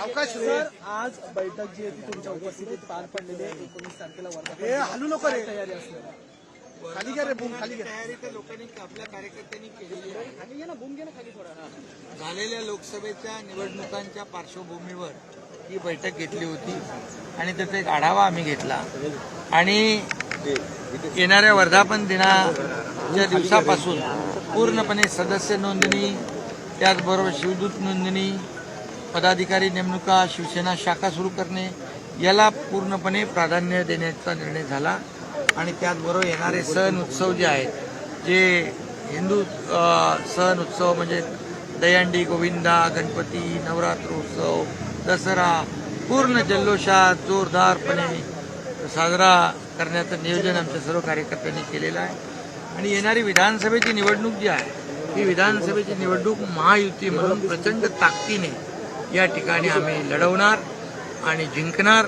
अवकाश सर आज बैठक जी आहे ती तुमच्या उपस्थितीत पार पडलेली आहे. एकोणीस तारखेला वर्धा हलू नको रे. तयारी असणार. खाली घ्या रे बूम खाली घ्या तयारी तर लोकांनी आपल्या कार्यकर्त्यांनी केलेली आहे. खाली घे ना बूम घे ना खाली थोडा. झालेल्या लोकसभेच्या निवडणुकांच्या पार्श्वभूमीवर ही बैठक घेतली होती आणि त्याचा एक आढावा आम्ही घेतला. आणि येणाऱ्या वर्धापन दिनाच्या दिवसापासून पूर्णपणे सदस्य नोंदणी त्याचबरोबर शिवदूत नोंदणी पदाधिकारी नेमणुका शिवसेना शाखा सुरू करणे याला पूर्णपणे प्राधान्य देण्याचा निर्णय झाला. आणि त्याचबरोबर येणारे सण उत्सव जे आहेत जे हिंदू सण उत्सव म्हणजे दयांडी गोविंदा गणपती नवरात्र उत्सव दसरा पूर्ण जल्लोषात जोरदारपणे साजरा करण्याचं नियोजन आमच्या सर्व कार्यकर्त्यांनी केलेलं आहे. आणि येणारी विधानसभेची निवडणूक जी आहे ही विधानसभेची निवडणूक महायुती म्हणून प्रचंड ताकदीने या ठिकाणी आम्ही लढवणार आणि जिंकणार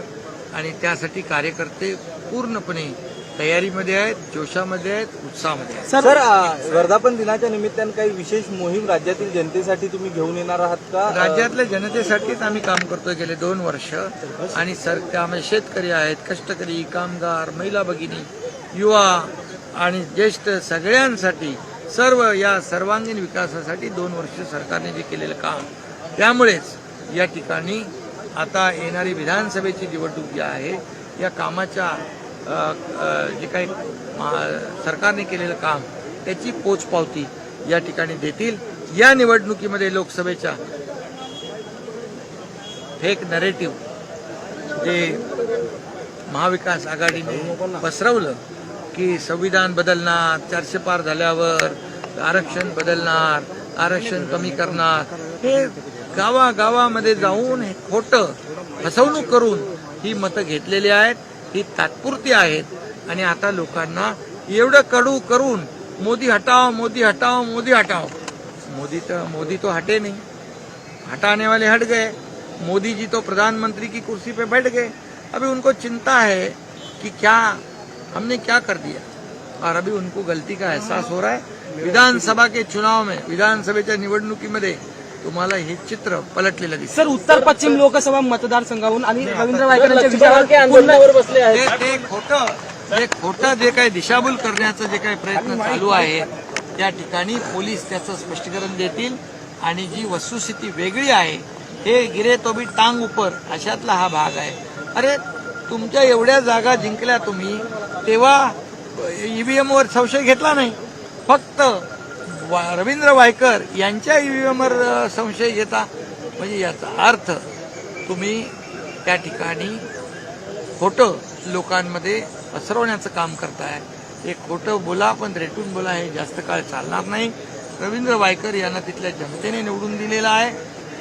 आणि त्यासाठी कार्यकर्ते पूर्णपणे तयारीमध्ये आहेत जोशामध्ये आहेत उत्साहामध्ये आहेत. सर वर्धापन दिनाच्या निमित्तानं काही विशेष मोहीम राज्यातील जनतेसाठी तुम्ही घेऊन येणार आहात का? राज्यातल्या जनतेसाठीच आम्ही काम करतोय गेले दोन वर्ष आणि सर त्यामध्ये शेतकरी आहेत कष्टकरी कामगार महिला भगिनी युवा आणि ज्येष्ठ सगळ्यांसाठी सर्व या सर्वांगीण विकासासाठी दोन वर्ष सरकारने जे केलेलं काम त्यामुळेच या ठिकाणी आता येणारी विधानसभेची निवडणूक जी आहे या कामाच्या जे काही मा- सरकारने केलेलं काम त्याची पोचपावती या ठिकाणी देतील. या निवडणुकीमध्ये लोकसभेच्या फेक नरेटिव्ह जे महाविकास आघाडीने पसरवलं की संविधान बदलणार चारशे पार झाल्यावर आरक्षण बदलणार आरक्षण कमी करणार हे गावागावामध्ये जाऊन हे खोटं फसवणूक करून ही मतं घेतलेली आहेत ही तात्पुरती आहेत. आणि आता लोकांना एवढं कडू करून मोदी हटाव मोदी हटाव मोदी हटाव मोदी तर मोदी तो हटे नहीं. हटाने वाले हट गए. मोदी जी तो प्रधानमंत्री की कुर्सी पे बैठ गए. अभी उनको चिंता है कि क्या हमने क्या कर दिया? और अभी उनको गलती का एहसास हो रहा है। विधानसभा के चुनाव में विधानसभेच्या निवडणुकीमध्ये तुम्हाला हे चित्र पलटलेलं दिसेल सर उत्तर पश्चिम लोकसभा मतदारसंघाहून आणि रवींद्र वायकर यांच्या लक्ष्मण के विजयावर आंदोलनावर बसले आहेत. ते ते खोटं जे खोटं जे काही दिशाभूल करण्याचं जे काही प्रयत्न चालू आहे त्या ठिकाणी पोलीस त्याचं स्पष्टीकरण देतील आणि जी वस्तुस्थिती वेगळी आहे हे गिरे तो भी टांग उपर अशातला हा भाग आहे. अरे तुमच्या एवढ्या जागा जिंकल्या तुम्ही तेव्हा ईव्हीएम वर संशय घेतला नाही. फक्त वा- रवींद्र वायकर यांच्या ई व्ही एमवर संशय घेता म्हणजे याचा अर्थ तुम्ही त्या ठिकाणी खोटं लोकांमध्ये पसरवण्याचं काम करताय. हे खोटं बोला पण रेटून बोला हे जास्त काळ चालणार नाही. रवींद्र वायकर यांना तिथल्या जनतेने निवडून दिलेला आहे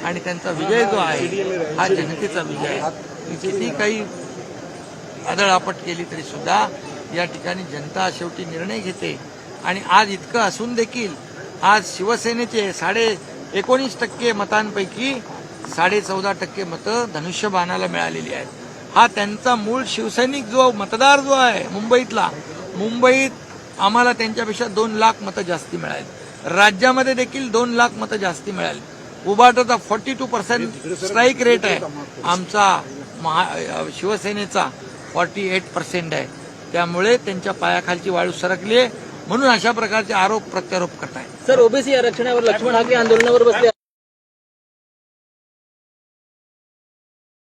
आणि त्यांचा विजय जो आहे हा जनतेचा विजय आहे. किती काही आदळापट केली तरी सुद्धा या ठिकाणी जनता शेवटी निर्णय घेते. आणि आज इतकं असून देखील आज शिवसेनेचे साडे एकोणीस टक्के मतांपैकी साडे चौदा टक्के मतं धनुष्यबाणाला मिळालेली आहेत. हा त्यांचा मूळ शिवसैनिक जो मतदार जो आहे मुंबईतला मुंबईत आम्हाला त्यांच्यापेक्षा दोन लाख मतं जास्ती मिळाली. राज्यामध्ये देखील दोन लाख मतं जास्ती मिळाली. उबाटाचा forty two percent strike rate आहे. आमचा महा शिवसेनेचा फॉर्टी एट पर्सेंट आहे. त्यामुळे त्यांच्या पायाखालची वाळू सरकली आहे. म्हणून अशा प्रकारचे आरोप प्रत्यारोप करतायत. सर ओबीसी आरक्षणावर लक्ष्मण हाके आंदोलनावर बसले